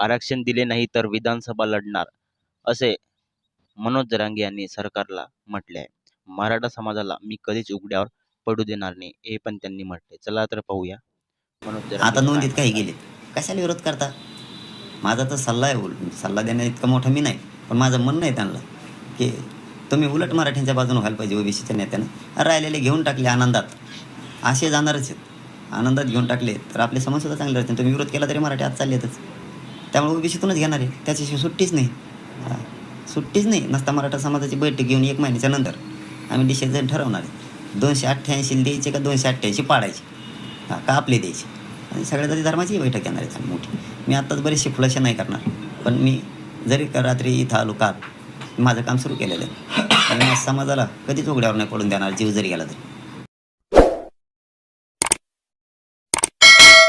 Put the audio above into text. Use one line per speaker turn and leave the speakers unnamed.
आरक्षण दिले नाही तर विधानसभा लढणार असे मनोज जरांगे यांनी सरकारला म्हटले आहे. मराठा समाजाला मी कधीच उघड्यावर पडू देणार नाही हे पण त्यांनी म्हटले. चला तर पाहूया. मनोज
आता नोंदीत काही. गेले कशाला विरोध करता? माझा तर सल्ला आहे सल्ला देण्या इतका मोठा मी नाही पण माझं म्हणणं आहे त्यांना की तुम्ही उलट मराठ्यांच्या बाजूने व्हायला पाहिजे ओबीसीच्या नेत्यानं. राहिलेले घेऊन टाकले आनंदात. असे जाणारच आहेत. आनंदात घेऊन टाकले तर आपले समाज सुद्धा चांगले राहतील तुम्ही विरोध केला तरी मराठी आज चालले येतच त्यामुळे ओबीसीतूनच घेणार आहे. त्याच्याशिवाय सुट्टीच नाही. हां. सुट्टीच नाही. नसता मराठा समाजाची बैठक घेऊन एक महिन्याच्या नंतर आम्ही डिसिजन ठरवणार आहे. दोनशे अठ्ठ्याऐंशी द्यायचे का दोनशे अठ्ठ्याऐंशी पाडायचे? हां का आपले द्यायचे? आणि सगळ्या जाती धर्माची बैठक येणार आहे मोठी. मी आत्ताच बरेचसे खुलासे नाही करणार. पण मी जरी का रात्री इथं आलो काल माझं काम सुरू केलेलं आहे. आणि समाजाला कधीच उघड्यावर नाही पडून देणार जीव जरी गेला तरी.